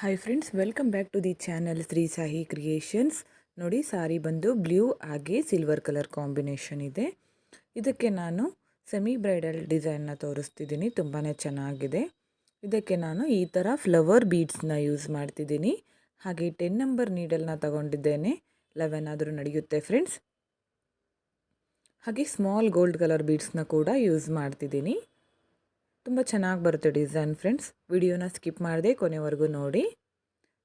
Hi friends welcome back to the channel Shri Sahi creations ನೋಡಿ, ಸಾರಿ ಬಂದು blue ಹಾಗೆ silver colour combination ಇದೆ. ಇದಕ್ಕೆ ನಾನು ಸೆಮಿ ಬ್ರೈಡಲ್ ಡಿಸೈನ್ನ ತೋರಿಸ್ತಿದ್ದೀನಿ ತುಂಬಾ ಚೆನ್ನಾಗಿದೆ. ಇದಕ್ಕೆ ನಾನು ಈ ಥರ ಫ್ಲವರ್ ಬೀಡ್ಸ್ನ ಯೂಸ್ ಮಾಡ್ತಿದ್ದೀನಿ. ಹಾಗೆ ಟೆನ್ ನಂಬರ್ ನೀಡಲ್ನ ತಗೊಂಡಿದ್ದೇನೆ. ಲೆವೆನ್ ಆದರೂ ನಡೆಯುತ್ತೆ ಫ್ರೆಂಡ್ಸ್ ಹಾಗೆ ಸ್ಮಾಲ್ ಗೋಲ್ಡ್ ಕಲರ್ ಬೀಡ್ಸ್ನ ಕೂಡ ಯೂಸ್ ಮಾಡ್ತಿದ್ದೀನಿ. ತುಂಬ ಚೆನ್ನಾಗಿ ಬರುತ್ತೆ ಡಿಸೈನ್ ಫ್ರೆಂಡ್ಸ್ ವಿಡಿಯೋನ ಸ್ಕಿಪ್ ಮಾಡದೆ ಕೊನೆವರೆಗೂ ನೋಡಿ.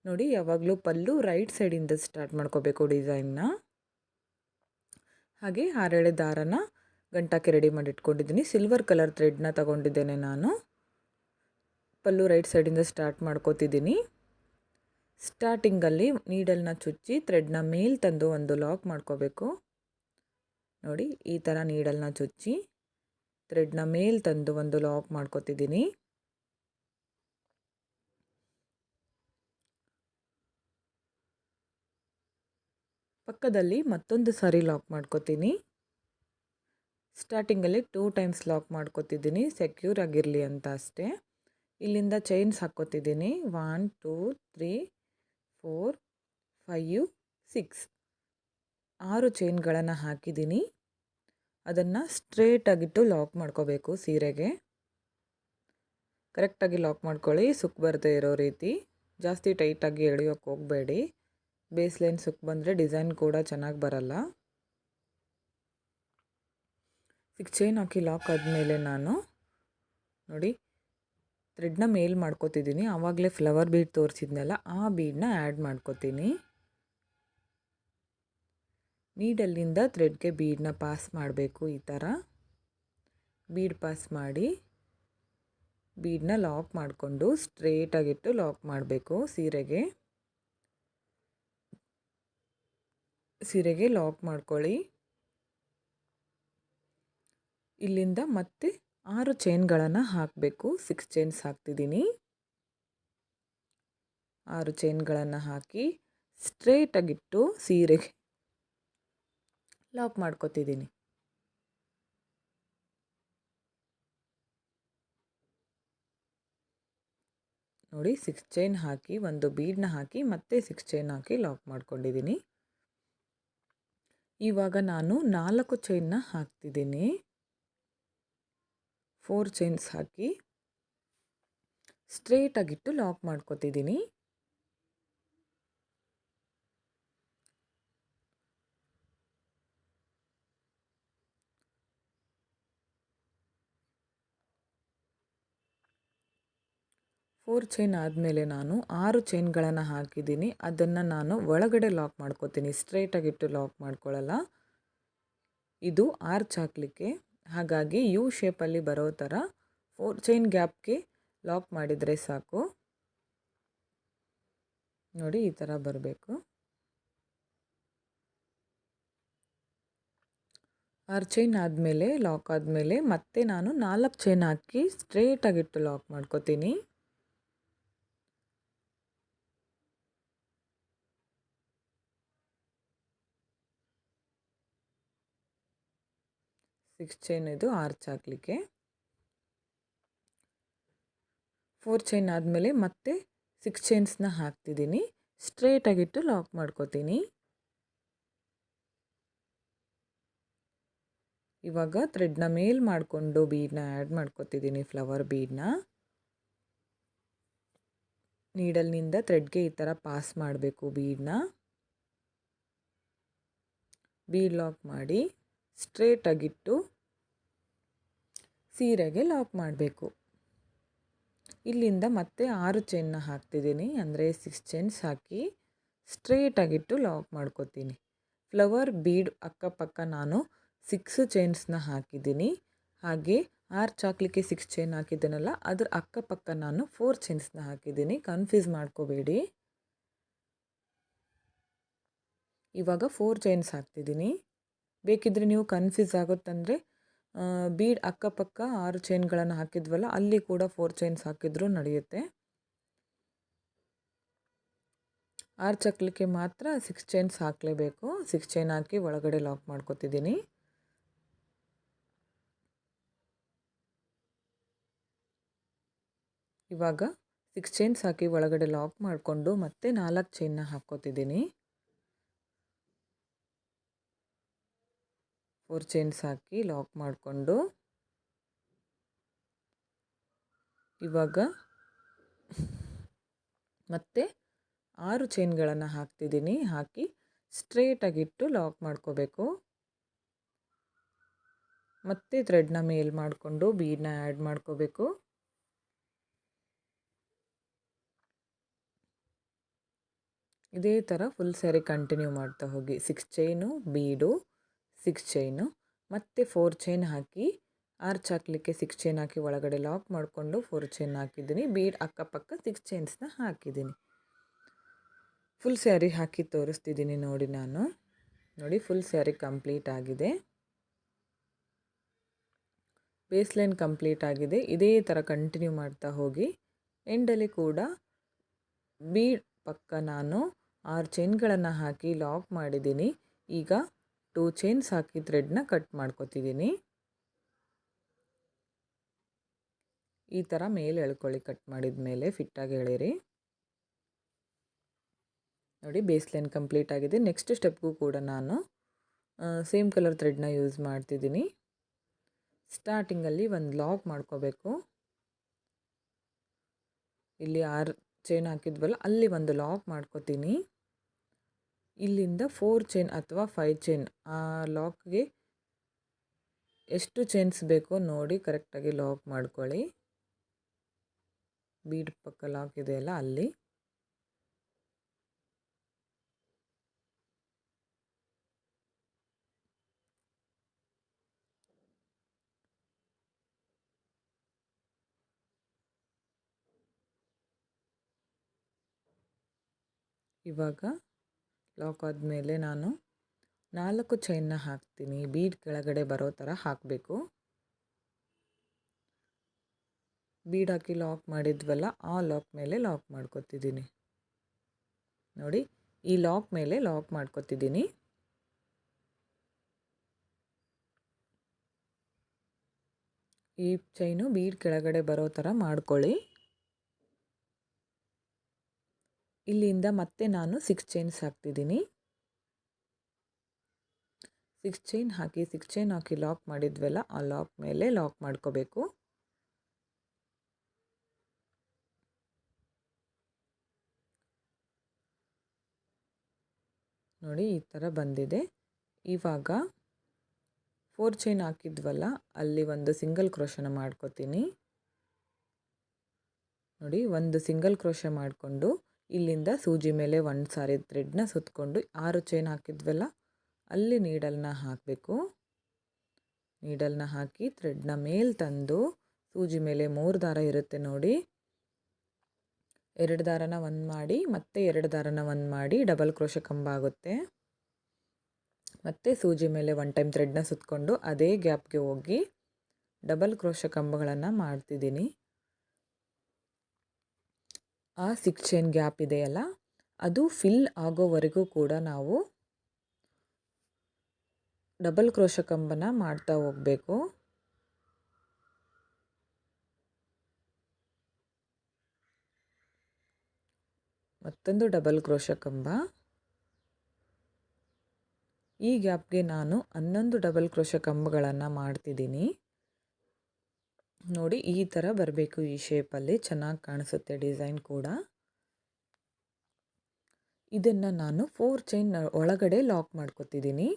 ನೋಡಿ, ಯಾವಾಗಲೂ ಪಲ್ಲು ರೈಟ್ ಸೈಡಿಂದ ಸ್ಟಾರ್ಟ್ ಮಾಡ್ಕೋಬೇಕು ಡಿಸೈನ್ನ ಹಾಗೆ ಹಾರಳೆ ದಾರನ ಗಂಟಕ್ಕೆ ರೆಡಿ ಮಾಡಿ ಇಟ್ಕೊಂಡಿದ್ದೀನಿ. ಸಿಲ್ವರ್ ಕಲರ್ ಥ್ರೆಡ್ನ ತಗೊಂಡಿದ್ದೇನೆ ನಾನು. ಪಲ್ಲು ರೈಟ್ ಸೈಡಿಂದ ಸ್ಟಾರ್ಟ್ ಮಾಡ್ಕೋತಿದ್ದೀನಿ. ಸ್ಟಾರ್ಟಿಂಗಲ್ಲಿ ನೀಡಲ್ನ ಚುಚ್ಚಿ ಥ್ರೆಡ್ನ ಮೇಲ್ ತಂದು ಒಂದು ಲಾಕ್ ಮಾಡ್ಕೋಬೇಕು. ನೋಡಿ, ಈ ಥರ ನೀಡಲ್ನ ಚುಚ್ಚಿ. ಥ್ರೆಡ್ನ ಮೇಲೆ ತಂದು ಒಂದು ಲಾಕ್ ಮಾಡ್ಕೋತಿದ್ದೀನಿ. ಪಕ್ಕದಲ್ಲಿ ಮತ್ತೊಂದು ಸಾರಿ ಲಾಕ್ ಮಾಡ್ಕೋತೀನಿ. ಸ್ಟಾರ್ಟಿಂಗಲ್ಲಿ ಟೂ ಟೈಮ್ಸ್ ಲಾಕ್ ಮಾಡ್ಕೋತಿದ್ದೀನಿ, ಸೆಕ್ಯೂರ್ ಆಗಿರಲಿ ಅಂತ ಅಷ್ಟೇ. ಇಲ್ಲಿಂದ chains ಹಾಕ್ಕೋತಿದ್ದೀನಿ, one, two, three, four five six. ಆರು ಚೈನ್ಗಳನ್ನು ಹಾಕಿದ್ದೀನಿ. ಅದನ್ನು ಸ್ಟ್ರೇಟಾಗಿಟ್ಟು ಲಾಕ್ ಮಾಡ್ಕೋಬೇಕು ಸೀರೆಗೆ. ಕರೆಕ್ಟಾಗಿ ಲಾಕ್ ಮಾಡ್ಕೊಳ್ಳಿ, ಸುಕ್ ಬರದೇ ಇರೋ ರೀತಿ. ಜಾಸ್ತಿ ಟೈಟಾಗಿ ಎಳೆಯೋಕ್ಕೆ ಹೋಗಬೇಡಿ. ಬೇಸ್ ಲೈನ್ ಸುಕ್ ಬಂದರೆ ಡಿಸೈನ್ ಕೂಡ ಚೆನ್ನಾಗಿ ಬರಲ್ಲ. ಸಿಕ್ಸ್ ಚೈನ್ ಹಾಕಿ ಲಾಕ್ ಆದಮೇಲೆ ನಾನು ನೋಡಿ ಥ್ರೆಡ್ನ ಮೇಲ್ ಮಾಡ್ಕೋತಿದ್ದೀನಿ ಆವಾಗಲೇ ಫ್ಲವರ್ ಬೀಡ್ ತೋರಿಸಿದ್ನಲ್ಲ, ಆ ಬೀಡನ್ನ ಆ್ಯಡ್ ಮಾಡ್ಕೋತೀನಿ. ನೀಡಲ್ಲಿಂದ ಥ್ರೆಡ್ಗೆ ಬೀಡನ್ನ ಪಾಸ್ ಮಾಡಬೇಕು ಈ ಥರ. ಬೀಡ್ ಪಾಸ್ ಮಾಡಿ ಬೀಡನ್ನ ಲಾಕ್ ಮಾಡಿಕೊಂಡು ಸ್ಟ್ರೇಟಾಗಿಟ್ಟು ಲಾಕ್ ಮಾಡಬೇಕು ಸೀರೆಗೆ. ಸೀರೆಗೆ ಲಾಕ್ ಮಾಡ್ಕೊಳ್ಳಿ. ಇಲ್ಲಿಂದ ಮತ್ತೆ ಆರು ಚೈನ್ಗಳನ್ನು ಹಾಕಬೇಕು. ಸಿಕ್ಸ್ ಚೈನ್ಸ್ ಹಾಕ್ತಿದ್ದೀನಿ. ಆರು ಚೈನ್ಗಳನ್ನು ಹಾಕಿ ಸ್ಟ್ರೇಟಾಗಿಟ್ಟು ಸೀರೆಗೆ ಲಾಕ್ ಮಾಡ್ಕೋತಿದ್ದೀನಿ ನೋಡಿ ಸಿಕ್ಸ್ ಚೈನ್ ಹಾಕಿ, ಒಂದು ಬೀಡನ್ನ ಹಾಕಿ, ಮತ್ತೆ ಸಿಕ್ಸ್ ಚೈನ್ ಹಾಕಿ ಲಾಕ್ ಮಾಡ್ಕೊಂಡಿದ್ದೀನಿ ಇವಾಗ ನಾನು ನಾಲ್ಕು ಚೈನ್ನ ಹಾಕ್ತಿದ್ದೀನಿ ಫೋರ್ ಚೈನ್ಸ್ ಹಾಕಿ ಸ್ಟ್ರೇಟಾಗಿಟ್ಟು ಲಾಕ್ ಮಾಡ್ಕೊತಿದ್ದೀನಿ ಫೋರ್ ಚೈನ್ ಆದಮೇಲೆ ನಾನು ಆರು ಚೈನ್ಗಳನ್ನು ಹಾಕಿದ್ದೀನಿ. ಅದನ್ನು ನಾನು ಒಳಗಡೆ ಲಾಕ್ ಮಾಡ್ಕೋತೀನಿ. ಸ್ಟ್ರೈಟಾಗಿಟ್ಟು ಲಾಕ್ ಮಾಡ್ಕೊಳ್ಳಲ್ಲ ಇದು ಆರ್ಚ್ ಹಾಕಲಿಕ್ಕೆ. ಹಾಗಾಗಿ ಯು ಶೇಪಲ್ಲಿ ಬರೋ ಥರ ಫೋರ್ ಚೈನ್ ಗ್ಯಾಪ್ಗೆ ಲಾಕ್ ಮಾಡಿದರೆ ಸಾಕು. ನೋಡಿ ಈ ಥರ ಬರಬೇಕು. ಆರು ಚೈನ್ ಆದಮೇಲೆ ಲಾಕ್ ಆದಮೇಲೆ ಮತ್ತೆ ನಾನು ನಾಲ್ಕು ಚೈನ್ ಹಾಕಿ ಸ್ಟ್ರೇಟಾಗಿಟ್ಟು ಲಾಕ್ ಮಾಡ್ಕೋತೀನಿ. ಸಿಕ್ಸ್ ಚೈನ್ ಇದು, ಆರ್ಚ್ ಹಾಕಲಿಕ್ಕೆ. ಫೋರ್ ಚೈನ್ ಆದಮೇಲೆ ಮತ್ತೆ ಸಿಕ್ಸ್ ಚೈನ್ಸ್ನ ಹಾಕ್ತಿದ್ದೀನಿ. ಸ್ಟ್ರೇಟಾಗಿಟ್ಟು ಲಾಕ್ ಮಾಡ್ಕೋತೀನಿ. ಇವಾಗ ಥ್ರೆಡ್ನ ಮೇಲ್ ಮಾಡಿಕೊಂಡು ಬೀಡನ್ನ ಆ್ಯಡ್ ಮಾಡ್ಕೋತಿದ್ದೀನಿ, ಫ್ಲವರ್ ಬೀಡನ್ನ ನೀಡಲ್ನಿಂದ ಥ್ರೆಡ್ಗೆ ಈ ಥರ ಪಾಸ್ ಮಾಡಬೇಕು ಬೀಡನ್ನ ಬೀಡ್ ಲಾಕ್ ಮಾಡಿ. ಸ್ಟ್ರೇಟಾಗಿಟ್ಟು ಸೀರೆಗೆ ಲಾಕ್ ಮಾಡಬೇಕು. ಇಲ್ಲಿಂದ ಮತ್ತೆ ಆರು ಚೈನ್ನ ಹಾಕ್ತಿದ್ದೀನಿ. ಅಂದರೆ ಸಿಕ್ಸ್ ಚೈನ್ಸ್ ಹಾಕಿ ಸ್ಟ್ರೇಟಾಗಿಟ್ಟು ಲಾಕ್ ಮಾಡ್ಕೋತೀನಿ. ಫ್ಲವರ್ ಬೀಡ್ ಅಕ್ಕಪಕ್ಕ ನಾನು ಸಿಕ್ಸ್ ಚೈನ್ಸ್ನ ಹಾಕಿದ್ದೀನಿ. ಹಾಗೆ ಆರು ಚಾಕ್ಲಿಕ್ಕೆ ಸಿಕ್ಸ್ ಚೈನ್ ಹಾಕಿದ್ದೀನಲ್ಲ, ಅದ್ರ ಅಕ್ಕಪಕ್ಕ ನಾನು ಫೋರ್ ಚೈನ್ಸ್ನ ಹಾಕಿದ್ದೀನಿ. ಕನ್ಫ್ಯೂಸ್ ಮಾಡ್ಕೋಬೇಡಿ. ಇವಾಗ ಫೋರ್ ಚೈನ್ಸ್ ಹಾಕ್ತಿದ್ದೀನಿ. ಬೇಕಿದ್ದರೆ ನೀವು ಕನ್ಫ್ಯೂಸ್ ಆಗುತ್ತಂದರೆ ಬೀಡ್ ಅಕ್ಕಪಕ್ಕ ಆರು ಚೈನ್ಗಳನ್ನು ಹಾಕಿದ್ವಲ್ಲ, ಅಲ್ಲಿ ಕೂಡ ಫೋರ್ ಚೈನ್ಸ್ ಹಾಕಿದ್ರೂ ನಡೆಯುತ್ತೆ. ಆರು ಹಾಕ್ಲಿಕ್ಕೆ ಮಾತ್ರ ಸಿಕ್ಸ್ ಚೈನ್ಸ್ ಹಾಕಲೇಬೇಕು. ಸಿಕ್ಸ್ ಚೈನ್ ಹಾಕಿ ಒಳಗಡೆ ಲಾಕ್ ಮಾಡ್ಕೋತಿದ್ದೀನಿ. ಇವಾಗ ಸಿಕ್ಸ್ ಚೈನ್ಸ್ ಹಾಕಿ ಒಳಗಡೆ ಲಾಕ್ ಮಾಡಿಕೊಂಡು ಮತ್ತೆ ನಾಲ್ಕು ಚೈನ್ನ ಹಾಕ್ಕೋತಿದ್ದೀನಿ. ಫೋರ್ ಚೈನ್ಸ್ ಹಾಕಿ ಲಾಕ್ ಮಾಡಿಕೊಂಡು ಇವಾಗ ಮತ್ತೆ ಆರು ಚೈನ್ಗಳನ್ನು ಹಾಕ್ತಿದ್ದೀನಿ. ಹಾಕಿ ಸ್ಟ್ರೇಟಾಗಿಟ್ಟು ಲಾಕ್ ಮಾಡ್ಕೋಬೇಕು. ಮತ್ತೆ ಥ್ರೆಡ್ನ ಮೇಲ್ ಮಾಡಿಕೊಂಡು ಬೀಡನ್ನ ಆ್ಯಡ್ ಮಾಡ್ಕೋಬೇಕು. ಇದೇ ಥರ ಫುಲ್ ಸ್ಯಾರಿ ಕಂಟಿನ್ಯೂ ಮಾಡ್ತಾ ಹೋಗಿ. Six chain, bead six chain ಮತ್ತು ಫೋರ್ ಚೈನ್ ಹಾಕಿ ಆರ್ಚ್ ಹಾಕಲಿಕ್ಕೆ ಸಿಕ್ಸ್ ಚೈನ್ ಹಾಕಿ ಒಳಗಡೆ ಲಾಕ್ ಮಾಡಿಕೊಂಡು ಫೋರ್ ಚೈನ್ ಹಾಕಿದ್ದೀನಿ. ಬೀಡ್ ಅಕ್ಕಪಕ್ಕ ಸಿಕ್ಸ್ ಚೈನ್ಸ್ನ ಹಾಕಿದ್ದೀನಿ. ಫುಲ್ ಸ್ಯಾರಿ ಹಾಕಿ ತೋರಿಸ್ತಿದ್ದೀನಿ ನೋಡಿ ನಾನು. ನೋಡಿ ಫುಲ್ ಸ್ಯಾರಿ ಕಂಪ್ಲೀಟ್ ಆಗಿದೆ. ಬೇಸ್ ಲೈನ್ ಕಂಪ್ಲೀಟ್ ಆಗಿದೆ. ಇದೇ ಥರ ಕಂಟಿನ್ಯೂ ಮಾಡ್ತಾ ಹೋಗಿ ಎಂಡಲ್ಲಿ ಕೂಡ ಬೀಡ್ ಪಕ್ಕ ನಾನು ಆರು ಚೈನ್ಗಳನ್ನು ಹಾಕಿ ಲಾಕ್ ಮಾಡಿದ್ದೀನಿ. ಈಗ ಟೂ ಚೈನ್ಸ್ ಹಾಕಿ ಥ್ರೆಡ್ನ ಕಟ್ ಮಾಡ್ಕೋತಿದ್ದೀನಿ ಈ ಥರ ಮೇಲೆ ಎಳ್ಕೊಳ್ಳಿ ಕಟ್ ಮಾಡಿದ ಮೇಲೆ ಫಿಟ್ಟಾಗಿ ಎಳೀರಿ. ನೋಡಿ ಬೇಸ್ ಲೈನ್ ಕಂಪ್ಲೀಟ್ ಆಗಿದೆ ನೆಕ್ಸ್ಟ್ ಸ್ಟೆಪ್ಗೂ ಕೂಡ ನಾನು ಸೇಮ್ ಕಲರ್ ಥ್ರೆಡ್ನ ಯೂಸ್ ಮಾಡ್ತಿದ್ದೀನಿ ಸ್ಟಾರ್ಟಿಂಗಲ್ಲಿ ಒಂದು ಲಾಕ್ ಮಾಡ್ಕೋಬೇಕು. ಇಲ್ಲಿ ಆರು ಚೈನ್ ಹಾಕಿದ್ವಲ್ಲ, ಅಲ್ಲಿ ಒಂದು ಲಾಕ್ ಮಾಡ್ಕೋತೀನಿ. ಇಲ್ಲಿಂದ ಫೋರ್ ಚೈನ್ ಅಥವಾ ಫೈವ್ ಚೈನ್ ಆ ಲಾಕ್ಗೆ ಎಷ್ಟು ಚೈನ್ಸ್ ಬೇಕೋ ನೋಡಿ ಕರೆಕ್ಟಾಗಿ ಲಾಕ್ ಮಾಡ್ಕೊಳ್ಳಿ. ಬೀಡ್ ಪಕ್ಕ ಲಾಕ್ ಇದೆಯಲ್ಲ ಅಲ್ಲಿ. ಇವಾಗ ಲಾಕ್ ಆದಮೇಲೆ ನಾನು ನಾಲ್ಕು ಚೈನ್ನ ಹಾಕ್ತೀನಿ. ಬೀಡ್ ಕೆಳಗಡೆ ಬರೋ ಥರ ಹಾಕಬೇಕು. ಬೀಡ್ ಹಾಕಿ ಲಾಕ್ ಮಾಡಿದ್ವಲ್ಲ, ಆ ಲಾಕ್ ಮೇಲೆ ಲಾಕ್ ಮಾಡ್ಕೊತಿದ್ದೀನಿ. ನೋಡಿ, ಈ ಲಾಕ್ ಮೇಲೆ ಲಾಕ್ ಮಾಡ್ಕೊತಿದ್ದೀನಿ. ಈ ಚೈನು ಬೀಡ್ ಕೆಳಗಡೆ ಬರೋ ಥರ ಮಾಡ್ಕೊಳ್ಳಿ. ಇಲ್ಲಿಂದ ಮತ್ತೆ ನಾನು ಸಿಕ್ಸ್ ಚೈನ್ಸ್ ಹಾಕ್ತಿದ್ದೀನಿ. ಸಿಕ್ಸ್ ಚೈನ್ ಹಾಕಿ ಸಿಕ್ಸ್ ಚೈನ್ ಹಾಕಿ ಲಾಕ್ ಮಾಡಿದ್ವಲ್ಲ, ಆ ಲಾಕ್ ಮೇಲೆ ಲಾಕ್ ಮಾಡ್ಕೋಬೇಕು. ನೋಡಿ, ಈ ಥರ ಬಂದಿದೆ. ಇವಾಗ ಫೋರ್ ಚೈನ್ ಹಾಕಿದ್ವಲ್ಲ, ಅಲ್ಲಿ ಒಂದು ಸಿಂಗಲ್ ಕ್ರೋಶನ ಮಾಡ್ಕೋತೀನಿ. ನೋಡಿ, ಒಂದು ಸಿಂಗಲ್ ಕ್ರೋಶ ಮಾಡಿಕೊಂಡು ಇಲ್ಲಿಂದ ಸೂಜಿ ಮೇಲೆ ಒಂದು ಸಾರಿ ಥ್ರೆಡ್ನ ಸುತ್ತಕೊಂಡು ಆರು ಚೈನ್ ಹಾಕಿದ್ವಲ್ಲ, ಅಲ್ಲಿ ನೀಡಲ್ನ ಹಾಕಬೇಕು. ನೀಡಲ್ನ ಹಾಕಿ ಥ್ರೆಡ್ನ ಮೇಲೆ ತಂದು ಸೂಜಿ ಮೇಲೆ ಮೂರು ದಾರ ಇರುತ್ತೆ ನೋಡಿ. ಎರಡು ದಾರನ ಒಂದು ಮಾಡಿ, ಮತ್ತೆ ಎರಡು ದಾರನ ಒಂದು ಮಾಡಿ ಡಬಲ್ ಕ್ರೋಶ ಕಂಬ ಆಗುತ್ತೆ. ಮತ್ತೆ ಸೂಜಿ ಮೇಲೆ ಒನ್ ಟೈಮ್ ಥ್ರೆಡ್ನ ಸುತ್ತಕೊಂಡು ಅದೇ ಗ್ಯಾಪ್ಗೆ ಹೋಗಿ ಡಬಲ್ ಕ್ರೋಶ ಕಂಬಗಳನ್ನು ಮಾಡ್ತಿದ್ದೀನಿ. ಆ ಸಿಕ್ಸ್ ಚೈನ್ ಗ್ಯಾಪ್ ಇದೆಯಲ್ಲ, ಅದು ಫಿಲ್ ಆಗೋವರೆಗೂ ಕೂಡ ನಾವು ಡಬಲ್ ಕ್ರೋಶ ಕಂಬನ ಮಾಡ್ತಾ ಹೋಗಬೇಕು. ಮತ್ತೊಂದು ಡಬಲ್ ಕ್ರೋಶ ಕಂಬ. ಈ ಗ್ಯಾಪ್ಗೆ ನಾನು ಹನ್ನೊಂದು ಡಬಲ್ ಕ್ರೋಶ ಕಂಬಗಳನ್ನು ಮಾಡ್ತಿದ್ದೀನಿ. ನೋಡಿ ಈ ಥರ ಬರಬೇಕು ಈ ಶೇಪಲ್ಲಿ ಚೆನ್ನಾಗಿ ಕಾಣಿಸುತ್ತೆ ಡಿಸೈನ್ ಕೂಡ. ಇದನ್ನು ನಾನು ಫೋರ್ ಚೈನ್ ಒಳಗಡೆ ಲಾಕ್ ಮಾಡ್ಕೋತಿದ್ದೀನಿ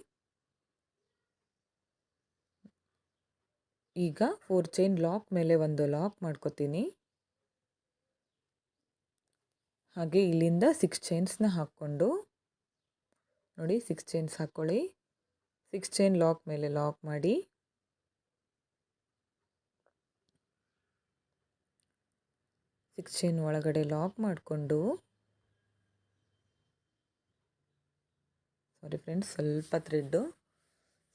ಈಗ ಫೋರ್ ಚೈನ್ ಲಾಕ್ ಮೇಲೆ ಒಂದು ಲಾಕ್ ಮಾಡ್ಕೊತೀನಿ. ಹಾಗೆ ಇಲ್ಲಿಂದ ಸಿಕ್ಸ್ ಚೈನ್ಸ್ನ ಹಾಕ್ಕೊಂಡು. ನೋಡಿ ಸಿಕ್ಸ್ ಚೈನ್ಸ್ ಹಾಕ್ಕೊಳ್ಳಿ ಸಿಕ್ಸ್ ಚೈನ್ ಲಾಕ್ ಮೇಲೆ ಲಾಕ್ ಮಾಡಿ. ಸಿಕ್ಸ್ ಚೈನ್ ಒಳಗಡೆ ಲಾಕ್ ಮಾಡಿಕೊಂಡು ಸಾರಿ ಫ್ರೆಂಡ್ಸ್ ಸ್ವಲ್ಪ ಥ್ರೆಡ್ಡು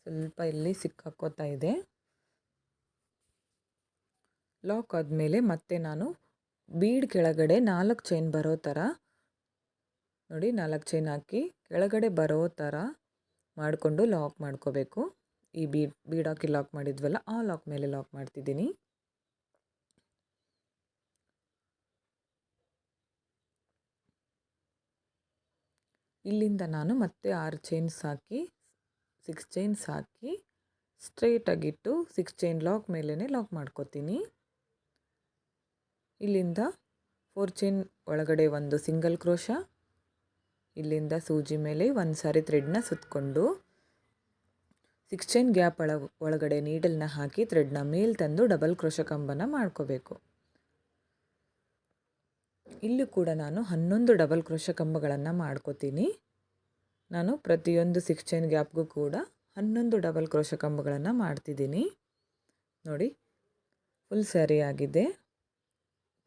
ಸ್ವಲ್ಪ ಇಲ್ಲಿ ಸಿಕ್ಕಾಕೋತಾ ಇದೆ. ಲಾಕ್ ಆದಮೇಲೆ ಮತ್ತೆ ನಾನು ಬೀಡ್ ಕೆಳಗಡೆ ನಾಲ್ಕು ಚೈನ್ ಬರೋ ಥರ ನೋಡಿ ನಾಲ್ಕು ಚೈನ್ ಹಾಕಿ ಕೆಳಗಡೆ ಬರೋ ಥರ ಮಾಡಿಕೊಂಡು ಲಾಕ್ ಮಾಡ್ಕೋಬೇಕು. ಈ ಬೀಡ್ ಬೀಡ್ ಹಾಕಿ ಲಾಕ್ ಮಾಡಿದ್ವಲ್ಲ, ಆ ಲಾಕ್ ಮೇಲೆ ಲಾಕ್ ಮಾಡ್ತಿದ್ದೀನಿ. ಇಲ್ಲಿಂದ ನಾನು ಮತ್ತೆ ಆರು ಚೈನ್ಸ್ ಹಾಕಿ ಸಿಕ್ಸ್ ಚೈನ್ಸ್ ಹಾಕಿ ಸ್ಟ್ರೈಟಾಗಿಟ್ಟು ಸಿಕ್ಸ್ ಚೈನ್ ಲಾಕ್ ಮೇಲೇ ಲಾಕ್ ಮಾಡ್ಕೋತೀನಿ. ಇಲ್ಲಿಂದ ಫೋರ್ ಚೈನ್ ಒಳಗಡೆ ಒಂದು ಸಿಂಗಲ್ ಕ್ರೋಶ ಇಲ್ಲಿಂದ ಸೂಜಿ ಮೇಲೆ ಒಂದು ಸಾರಿ ಥ್ರೆಡ್ನ ಸುತ್ತಕೊಂಡು ಸಿಕ್ಸ್ ಚೈನ್ ಗ್ಯಾಪ್ ಒಳ ಒಳಗಡೆ ನೀಡಲ್ನ ಹಾಕಿ ಥ್ರೆಡ್ನ ಮೇಲೆ ತಂದು ಡಬಲ್ ಕ್ರೋಶ ಕಂಬನ ಮಾಡ್ಕೋಬೇಕು. ಇಲ್ಲೂ ಕೂಡ ನಾನು ಹನ್ನೊಂದು ಡಬಲ್ ಕ್ರೋಶ ಕಂಬಗಳನ್ನು ಮಾಡ್ಕೋತೀನಿ. ನಾನು ಪ್ರತಿಯೊಂದು ಸಿಕ್ಸ್ ಚೈನ್ ಗ್ಯಾಪ್ಗೂ ಕೂಡ ಹನ್ನೊಂದು ಡಬಲ್ ಕ್ರೋಶ ಕಂಬಗಳನ್ನು ಮಾಡ್ತಿದ್ದೀನಿ. ನೋಡಿ ಫುಲ್ ಸ್ಯಾರಿ ಆಗಿದೆ.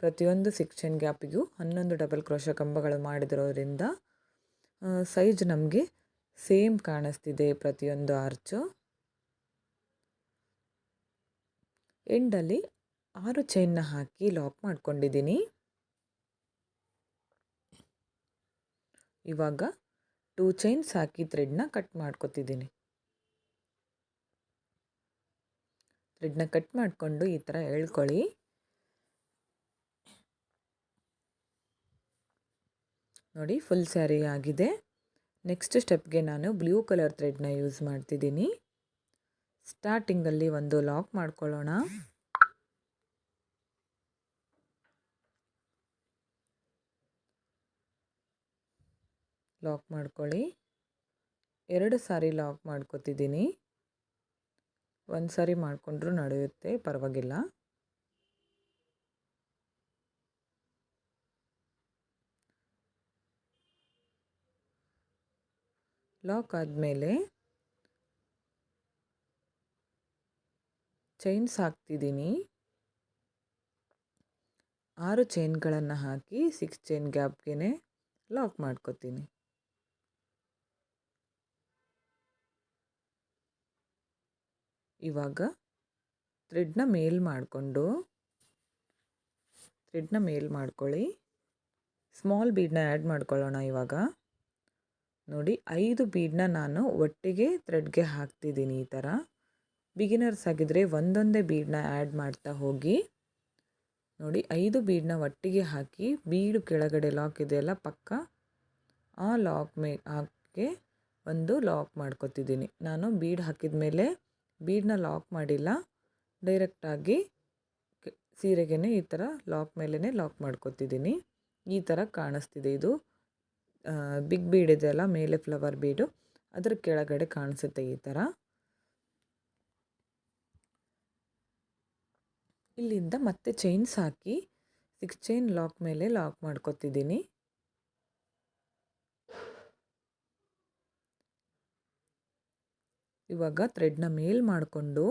ಪ್ರತಿಯೊಂದು ಸಿಕ್ಸ್ ಚೈನ್ ಗ್ಯಾಪಿಗೂ ಹನ್ನೊಂದು ಡಬಲ್ ಕ್ರೋಶ ಕಂಬಗಳು ಮಾಡಿದಿರೋದ್ರಿಂದ ಸೈಜ್ ನಮಗೆ ಸೇಮ್ ಕಾಣಿಸ್ತಿದೆ ಪ್ರತಿಯೊಂದು ಆರ್ಚು ಎಂಡಲ್ಲಿ ಆರು ಚೈನ್ನ ಹಾಕಿ ಲಾಕ್ ಮಾಡ್ಕೊಂಡಿದ್ದೀನಿ. ಇವಾಗ ಟೂ ಚೈನ್ಸ್ ಹಾಕಿ ಥ್ರೆಡ್ನ ಕಟ್ ಮಾಡ್ಕೊತಿದ್ದೀನಿ. ಥ್ರೆಡ್ನ ಕಟ್ ಮಾಡಿಕೊಂಡು ಈ ಥರ ಎಳ್ಕೊಳ್ಳಿ. ನೋಡಿ ಫುಲ್ ಸ್ಯಾರಿ ಆಗಿದೆ. ನೆಕ್ಸ್ಟ್ ಸ್ಟೆಪ್ಗೆ ನಾನು ಬ್ಲೂ ಕಲರ್ ಥ್ರೆಡ್ನ ಯೂಸ್ ಮಾಡ್ತಿದ್ದೀನಿ. ಸ್ಟಾರ್ಟಿಂಗಲ್ಲಿ ಒಂದು ಲಾಕ್ ಮಾಡ್ಕೊಳ್ಳೋಣ. ಲಾಕ್ ಮಾಡ್ಕೊಳ್ಳಿ. ಎರಡು ಸಾರಿ ಲಾಕ್ ಮಾಡ್ಕೊತಿದ್ದೀನಿ. ಒಂದು ಸಾರಿ ಮಾಡಿಕೊಂಡ್ರೂ ನಡೆಯುತ್ತೆ, ಪರವಾಗಿಲ್ಲ. ಲಾಕ್ ಆದಮೇಲೆ ಚೈನ್ಸ್ ಹಾಕ್ತಿದ್ದೀನಿ. ಆರು ಚೈನ್ಗಳನ್ನು ಹಾಕಿ ಸಿಕ್ಸ್ ಚೈನ್ ಗ್ಯಾಪ್ಗೆ ಲಾಕ್ ಮಾಡ್ಕೊತೀನಿ. ಇವಾಗ ಥ್ರೆಡ್ನ ಮೇಲ್ ಮಾಡಿಕೊಂಡು ಥ್ರೆಡ್ನ ಮೇಲ್ ಮಾಡ್ಕೊಳ್ಳಿ. ಸ್ಮಾಲ್ ಬೀಡ್ನ ಆ್ಯಡ್ ಮಾಡ್ಕೊಳ್ಳೋಣ ಇವಾಗ. ನೋಡಿ, ಐದು ಬೀಡನ್ನ ನಾನು ಒಟ್ಟಿಗೆ ಥ್ರೆಡ್ಗೆ ಹಾಕ್ತಿದ್ದೀನಿ ಈ ಥರ ಬಿಗಿನರ್ಸ್ ಆಗಿದ್ದರೆ ಒಂದೊಂದೇ ಬೀಡನ್ನ ಆ್ಯಡ್ ಮಾಡ್ತಾ ಹೋಗಿ. ನೋಡಿ, ಐದು ಬೀಡ್ನ ಒಟ್ಟಿಗೆ ಹಾಕಿ ಬೀಡು ಕೆಳಗಡೆ ಲಾಕ್ ಇದೆಯಲ್ಲ ಪಕ್ಕ? ಆ ಲಾಕ್ ಮೇ ಹಾಕಿ ಒಂದು ಲಾಕ್ ಮಾಡ್ಕೊತಿದ್ದೀನಿ. ನಾನು ಬೀಡ್ ಹಾಕಿದ ಮೇಲೆ ಬೀಡನ್ನ ಲಾಕ್ ಮಾಡಿಲ್ಲ. ಡೈರೆಕ್ಟಾಗಿ ಸೀರೆಗೆ ಈ ಥರ ಲಾಕ್ ಮೇಲೇ ಲಾಕ್ ಮಾಡ್ಕೋತಿದ್ದೀನಿ. ಈ ಥರ ಕಾಣಿಸ್ತಿದೆ ಇದು. ಬಿಗ್ ಬೀಡ್ ಇದೆಯಲ್ಲ ಮೇಲೆ ಫ್ಲವರ್ ಬೀಡು, ಅದರ ಕೆಳಗಡೆ ಕಾಣಿಸುತ್ತೆ ಈ ಥರ ಇಲ್ಲಿಂದ ಮತ್ತೆ ಚೈನ್ಸ್ ಹಾಕಿ, ಸಿಕ್ಸ್ ಚೈನ್ ಲಾಕ್ ಮೇಲೆ ಲಾಕ್ ಮಾಡ್ಕೊತಿದ್ದೀನಿ. ಇವಾಗ ಥ್ರೆಡ್ನ ಮೇಲ್ ಮಾಡಿಕೊಂಡು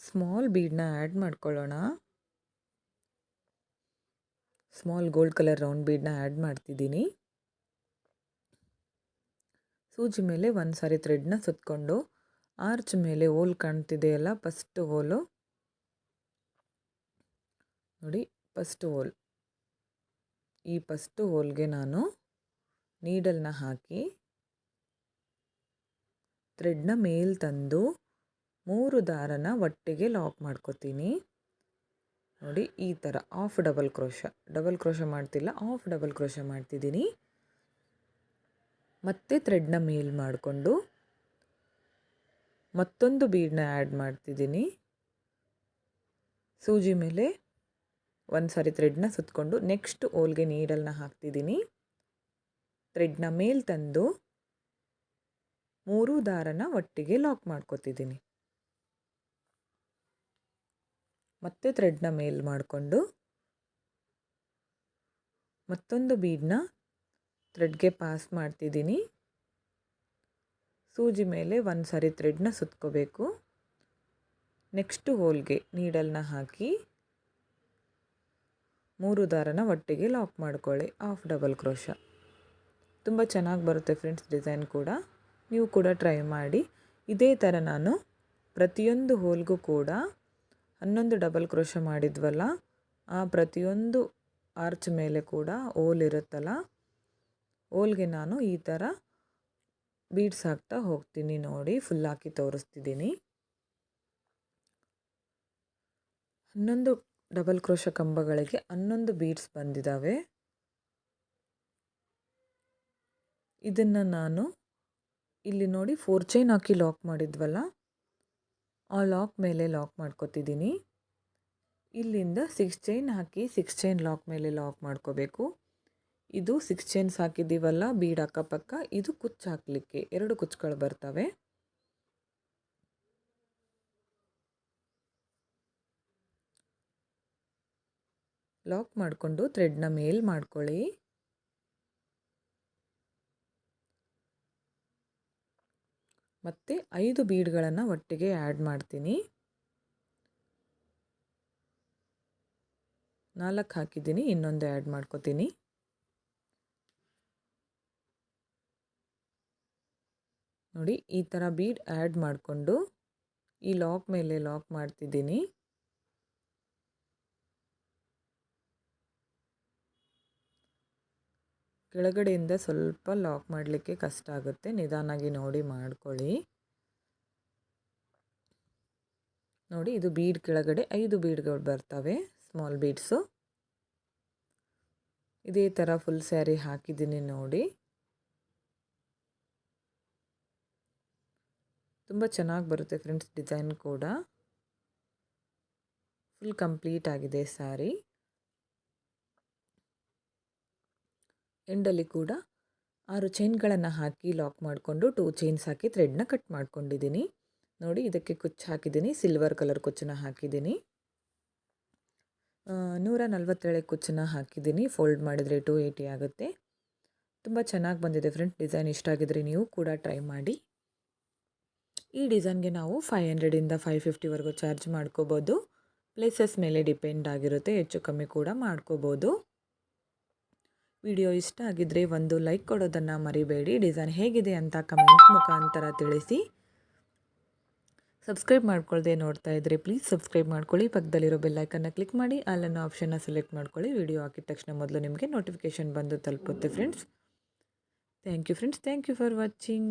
ಸ್ಮಾಲ್ ಬೀಡನ್ನ ಆ್ಯಡ್ ಮಾಡ್ಕೊಳ್ಳೋಣ. ಸ್ಮಾಲ್ ಗೋಲ್ಡ್ ಕಲರ್ ರೌಂಡ್ ಬೀಡನ್ನ ಆ್ಯಡ್ ಮಾಡ್ತಿದ್ದೀನಿ. ಸೂಜಿ ಮೇಲೆ ಒಂದು ಸಾರಿ ಥ್ರೆಡ್ನ ಸುತ್ತಕೊಂಡು ಆರ್ಚ್ ಮೇಲೆ ಹೋಲ್ ಕಾಣ್ತಿದೆಯಲ್ಲ ಫಸ್ಟ್ ಹೋಲು ನೋಡಿ ಫಸ್ಟ್ ಹೋಲ್ ಈ ಫಸ್ಟ್ ಹೋಲ್ಗೆ ನಾನು ನೀಡಲ್ನ ಹಾಕಿ ಥ್ರೆಡ್ನ ಮೇಲೆ ತಂದು ಮೂರು ದಾರನ ಒಟ್ಟಿಗೆ ಲಾಕ್ ಮಾಡ್ಕೋತೀನಿ. ನೋಡಿ, ಈ ಥರ. Half double crochet. Double crochet ಮಾಡ್ತಿಲ್ಲ, ಆಫ್ ಡಬಲ್ ಕ್ರೋಶ ಮಾಡ್ತಿದ್ದೀನಿ. ಮತ್ತೆ ಥ್ರೆಡ್ನ ಮೇಲ್ ಮಾಡಿಕೊಂಡು ಮತ್ತೊಂದು ಬೀಡನ್ನ ಆ್ಯಡ್ ಮಾಡ್ತಿದ್ದೀನಿ. ಸೂಜಿ ಮೇಲೆ ಒಂದು ಸಾರಿ ಥ್ರೆಡ್ನ ಸುತ್ತಕೊಂಡು ನೆಕ್ಸ್ಟ್ ಓಲ್ಗೆ ನೀಡಲ್ನ ಹಾಕ್ತಿದ್ದೀನಿ. ಥ್ರೆಡ್ನ ಮೇಲೆ ತಂದು ಮೂರು ದಾರನ ಒಟ್ಟಿಗೆ ಲಾಕ್ ಮಾಡ್ಕೋತಿದ್ದೀನಿ. ಮತ್ತೆ ಥ್ರೆಡ್ನ ಮೇಲ್ ಮಾಡಿಕೊಂಡು ಮತ್ತೊಂದು ಬೀಡನ್ನ ಥ್ರೆಡ್ಗೆ ಪಾಸ್ ಮಾಡ್ತಿದ್ದೀನಿ. ಸೂಜಿ ಮೇಲೆ ಒಂದು ಸಾರಿ ಥ್ರೆಡ್ನ ಸುತ್ಕೋಬೇಕು. ನೆಕ್ಸ್ಟು ಹೋಲ್ಗೆ ನೀಡಲ್ನ ಹಾಕಿ ಮೂರು ದಾರನ ಒಟ್ಟಿಗೆ ಲಾಕ್ ಮಾಡ್ಕೊಳ್ಳಿ. ಆಫ್ ಡಬಲ್ ಕ್ರೋಶ ತುಂಬ ಚೆನ್ನಾಗಿ ಬರುತ್ತೆ ಫ್ರೆಂಡ್ಸ್ ಡಿಸೈನ್ ಕೂಡ. ನೀವು ಕೂಡ ಟ್ರೈ ಮಾಡಿ. ಇದೇ ಥರ ನಾನು ಪ್ರತಿಯೊಂದು ಹೋಲ್ಗೂ ಕೂಡ ಹನ್ನೊಂದು ಡಬಲ್ ಕ್ರೋಶ ಮಾಡಿದ್ವಲ್ಲ, ಆ ಪ್ರತಿಯೊಂದು ಆರ್ಚ್ ಮೇಲೆ ಕೂಡ ಓಲ್ ಇರುತ್ತಲ್ಲ ಓಲ್ಗೆ ನಾನು ಈ ಥರ ಬೀಡ್ಸ್ ಹಾಕ್ತಾ ಹೋಗ್ತೀನಿ ನೋಡಿ ಫುಲ್ ಹಾಕಿ ತೋರಿಸ್ತಿದ್ದೀನಿ. ಹನ್ನೊಂದು ಡಬಲ್ ಕ್ರೋಶ ಕಂಬಗಳಿಗೆ ಹನ್ನೊಂದು ಬೀಡ್ಸ್ ಬಂದಿದ್ದಾವೆ ಇದನ್ನು ನಾನು ಇಲ್ಲಿ ನೋಡಿ ಫೋರ್ ಚೈನ್ ಹಾಕಿ ಲಾಕ್ ಮಾಡಿದ್ವಲ್ಲ? ಆ ಲಾಕ್ ಮೇಲೆ ಲಾಕ್ ಮಾಡ್ಕೋತಿದ್ದೀನಿ ಇಲ್ಲಿಂದ ಸಿಕ್ಸ್ ಚೈನ್ ಹಾಕಿ ಸಿಕ್ಸ್ ಚೈನ್ ಲಾಕ್ ಮೇಲೆ ಲಾಕ್ ಮಾಡ್ಕೋಬೇಕು. ಇದು ಸಿಕ್ಸ್ ಚೈನ್ಸ್ ಹಾಕಿದ್ದೀವಲ್ಲ, ಬೀಡ್ ಅಕ್ಕಪಕ್ಕ. ಇದು ಕುಚ್ಚು ಹಾಕಲಿಕ್ಕೆ, ಎರಡು ಕುಚ್ಚುಗಳು ಬರ್ತವೆ. ಲಾಕ್ ಮಾಡಿಕೊಂಡು ಥ್ರೆಡ್ನ ಮೇಲ್ ಮಾಡ್ಕೊಳ್ಳಿ. ಮತ್ತು ಐದು ಬೀಡ್ಗಳನ್ನು ಒಟ್ಟಿಗೆ ಆ್ಯಡ್ ಮಾಡ್ತೀನಿ. ನಾಲ್ಕು ಹಾಕಿದ್ದೀನಿ, ಇನ್ನೊಂದು ಆ್ಯಡ್ ಮಾಡ್ಕೋತೀನಿ. ನೋಡಿ, ಈ ಥರ ಬೀಡ್ ಆ್ಯಡ್ ಮಾಡಿಕೊಂಡು ಈ ಲಾಕ್ ಮೇಲೆ ಲಾಕ್ ಮಾಡ್ತಿದ್ದೀನಿ. ಕೆಳಗಡೆಯಿಂದ ಸ್ವಲ್ಪ ಲಾಕ್ ಮಾಡಲಿಕ್ಕೆ ಕಷ್ಟ ಆಗುತ್ತೆ. ನಿಧಾನಾಗಿ ನೋಡಿ ಮಾಡ್ಕೊಳ್ಳಿ. ನೋಡಿ, ಇದು ಬೀಡ್ ಕೆಳಗಡೆ ಐದು ಬೀಡ್ಗಳು ಬರ್ತವೆ ಸ್ಮಾಲ್ ಬೀಡ್ಸು ಇದೇ ಥರ ಫುಲ್ ಸ್ಯಾರಿ ಹಾಕಿದ್ದೀನಿ ನೋಡಿ. ತುಂಬ ಚೆನ್ನಾಗಿ ಬರುತ್ತೆ ಫ್ರೆಂಡ್ಸ್ ಡಿಸೈನ್ ಕೂಡ. ಫುಲ್ ಕಂಪ್ಲೀಟ್ ಆಗಿದೆ ಸ್ಯಾರಿ ಎಂಡಲ್ಲಿ ಕೂಡ ಆರು ಚೈನ್ಗಳನ್ನು ಹಾಕಿ ಲಾಕ್ ಮಾಡಿಕೊಂಡು ಟೂ ಚೈನ್ಸ್ ಹಾಕಿ ಥ್ರೆಡ್ನ ಕಟ್ ಮಾಡ್ಕೊಂಡಿದ್ದೀನಿ. ನೋಡಿ ಇದಕ್ಕೆ ಕುಚ್ಚು ಹಾಕಿದ್ದೀನಿ, ಸಿಲ್ವರ್ ಕಲರ್ ಕುಚ್ಚನ್ನ ಹಾಕಿದ್ದೀನಿ. ನೂರ ನಲ್ವತ್ತೇಳೆ ಕುಚ್ಚನ್ನ ಹಾಕಿದ್ದೀನಿ. ಫೋಲ್ಡ್ ಮಾಡಿದರೆ ಟೂ ಏಯ್ಟಿ ಆಗುತ್ತೆ. ತುಂಬ ಚೆನ್ನಾಗಿ ಬಂದಿದೆ ಫ್ರೆಂಡ್, ಡಿಸೈನ್ ಇಷ್ಟ ಆಗಿದ್ರೆ ನೀವು ಕೂಡ ಟ್ರೈ ಮಾಡಿ. ಈ ಡಿಸೈನ್ಗೆ ನಾವು ಫೈವ್ ಹಂಡ್ರೆಡಿಂದ ಫೈವ್ ಫಿಫ್ಟಿವರೆಗೂ ಚಾರ್ಜ್ ಮಾಡ್ಕೋಬೋದು. ಪ್ಲೇಸಸ್ ಮೇಲೆ ಡಿಪೆಂಡ್ ಆಗಿರುತ್ತೆ, ಹೆಚ್ಚು ಕಮ್ಮಿ ಕೂಡ ಮಾಡ್ಕೋಬೋದು. ವಿಡಿಯೋ ಇಷ್ಟ ಆಗಿದ್ದರೆ ಒಂದು ಲೈಕ್ ಕೊಡೋದನ್ನು ಮರಿಬೇಡಿ. ಡಿಸೈನ್ ಹೇಗಿದೆ ಅಂತ ಕಮೆಂಟ್ ಮುಖಾಂತರ ತಿಳಿಸಿ. ಸಬ್ಸ್ಕ್ರೈಬ್ ಮಾಡ್ಕೊಳ್ಳದೆ ನೋಡ್ತಾ ಇದ್ದರೆ ಪ್ಲೀಸ್ ಸಬ್ಸ್ಕ್ರೈಬ್ ಮಾಡ್ಕೊಳ್ಳಿ. ಪಕ್ಕದಲ್ಲಿರೋ ಬೆಲ್ಲೈಕನ್ನು ಕ್ಲಿಕ್ ಮಾಡಿ, ಅಲ್ಲನ್ನು ಆಪ್ಷನ್ನ ಸೆಲೆಕ್ಟ್ ಮಾಡ್ಕೊಳ್ಳಿ. ವಿಡಿಯೋ ಹಾಕಿದ ತಕ್ಷಣ ಮೊದಲು ನಿಮಗೆ ನೋಟಿಫಿಕೇಷನ್ ಬಂದು ತಲುಪುತ್ತೆ friends thank you friends thank you for watching